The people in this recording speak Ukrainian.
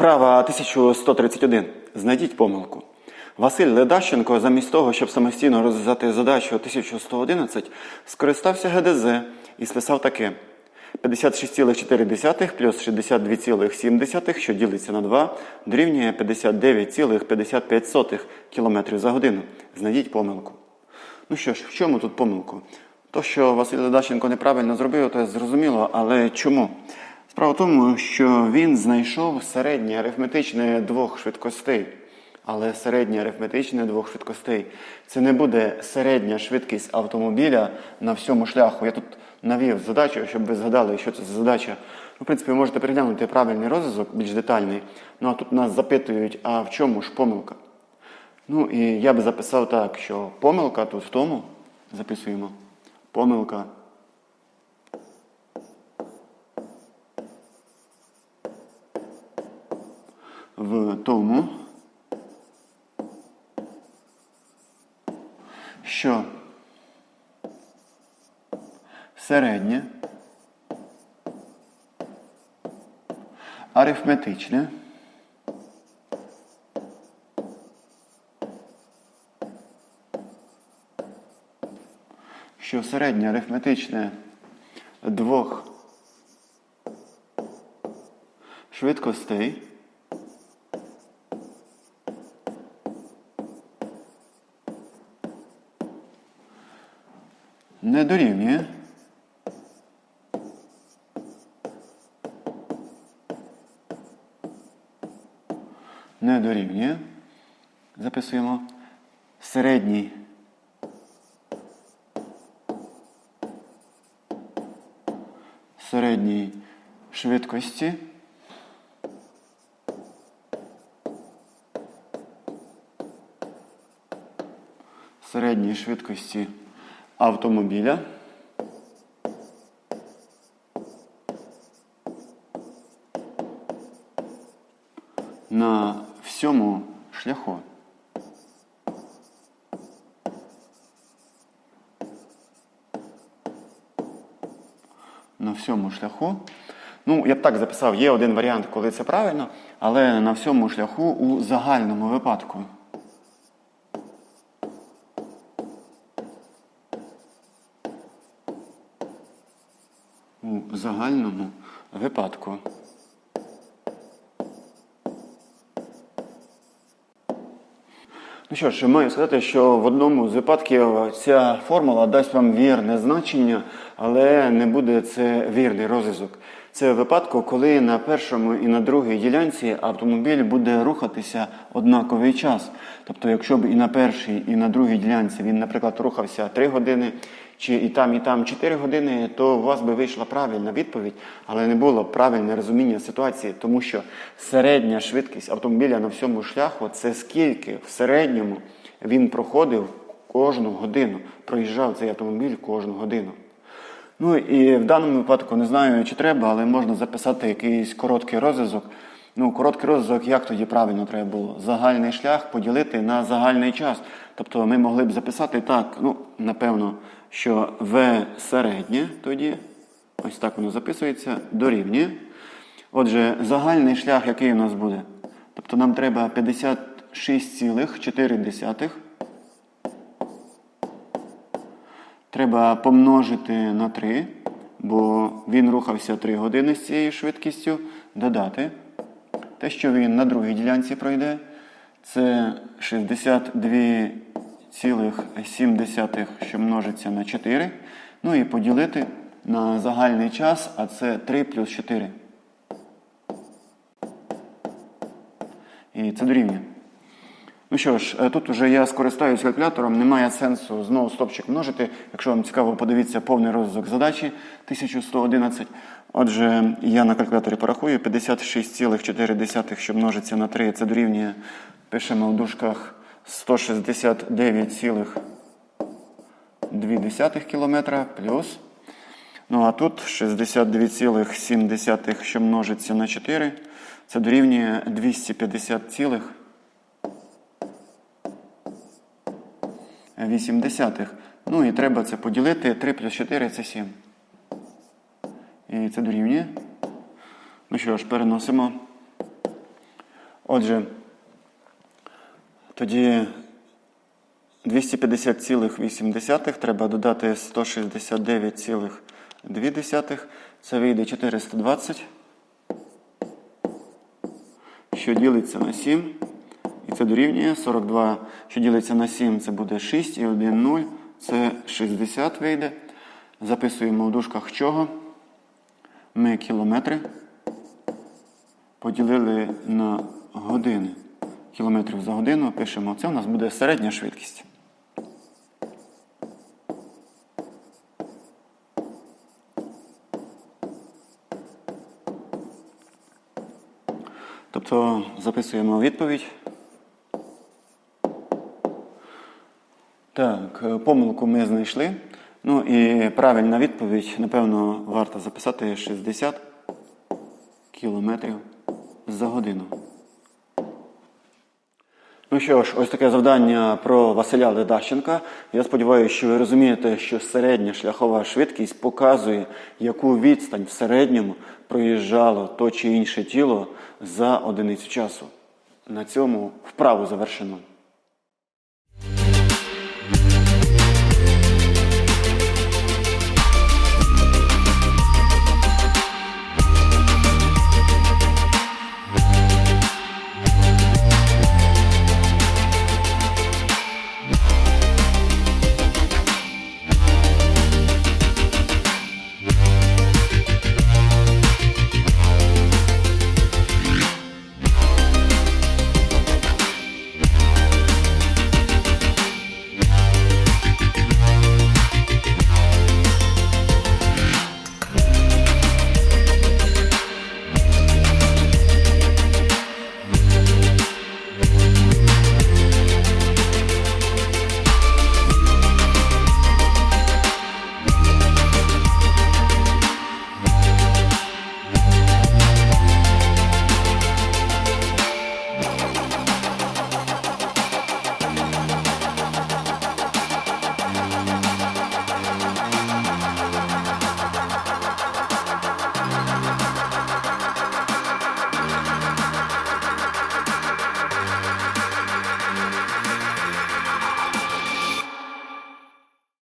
Вправа 1131. Знайдіть помилку. Василь Ледащенко, замість того, щоб самостійно розв'язати задачу 1111, скористався ГДЗ і списав таке: 56,4 плюс 62,7, що ділиться на 2, дорівнює 59,55 км за годину. Знайдіть помилку. Ну що ж, в чому тут помилку? То, що Василь Ледащенко неправильно зробив, то зрозуміло, але чому? Справа в тому, що він знайшов середнє арифметичне двох швидкостей. Але середнє арифметичне двох швидкостей це не буде середня швидкість автомобіля на всьому шляху. Я тут навів задачу, щоб ви згадали, що це за задача. Ну, в принципі, ви можете переглянути правильний розв'язок, більш детальний. Ну а тут нас запитують, а в чому ж помилка? Ну і я би записав так, що помилка тут в тому, записуємо, помилка. В тому, що середнє арифметичне що середнє арифметичне двох швидкостей не дорівнює. Не дорівнює. Записуємо. Середній. Середній швидкості. Середній швидкості автомобіля на всьому шляху. на всьому шляху. Ну, я б так записав, є один варіант, коли це правильно, але на всьому шляху у загальному випадку. У загальному випадку. Ну що ж, маю сказати, що в одному з випадків ця формула дасть вам вірне значення, але не буде це вірний розв'язок. Це випадку, коли на першому і на другій ділянці автомобіль буде рухатися однаковий час. Тобто, якщо б і на першій, і на другій ділянці він, наприклад, рухався 3 години, чи і там, і там 4 години, то у вас би вийшла правильна відповідь, але не було правильне розуміння ситуації, тому що середня швидкість автомобіля на всьому шляху це скільки в середньому він проходив кожну годину, проїжджав цей автомобіль кожну годину. Ну і в даному випадку не знаю, чи треба, але можна записати якийсь короткий розв'язок. Ну, короткий розв'язок, як тоді правильно треба було? Загальний шлях поділити на загальний час. Тобто ми могли б записати так, ну, напевно, що В середнє тоді, ось так воно записується, дорівнює. Отже, загальний шлях, який у нас буде? Тобто нам треба 56,4. Треба помножити на 3, бо він рухався 3 години з цією швидкістю. Додати. Те, що він на другій ділянці пройде, це 62,7, що множиться на 4. Ну і поділити на загальний час, а це 3 плюс 4. І це дорівнює. Ну що ж, е, тут вже я скористаюсь калькулятором, немає сенсу знову стопчик множити. Якщо вам цікаво, подивіться повний розвиток задачі 1111. Отже, я на калькуляторі порахую 56,4, що множиться на 3, це дорівнює, пишемо в дужках 169,2 км плюс. Ну а тут 62,7, що множиться на 4, це дорівнює 250, 8 десятих. Ну і треба це поділити. 3 плюс 4 це 7. І це дорівнює. Ну що ж, переносимо Отже, тоді 250,8 треба додати 169,2. Це вийде 420, що ділиться на 7. І це дорівнює 42, що ділиться на 7, це буде 6 і 1 0. Це 60 вийде. Записуємо в дужках чого. Ми кілометри поділили на години. Кілометрів за годину пишемо. Це у нас буде середня швидкість. Тобто записуємо відповідь. Так, е, помилку ми знайшли. Ну і правильна відповідь, напевно, варто записати 60 кілометрів за годину. Ну що ж, ось таке завдання про Василя Ледащенка. Я сподіваюся, що ви розумієте, що середня шляхова швидкість показує, яку відстань в середньому проїжджало то чи інше тіло за одиницю часу. На цьому вправу завершено.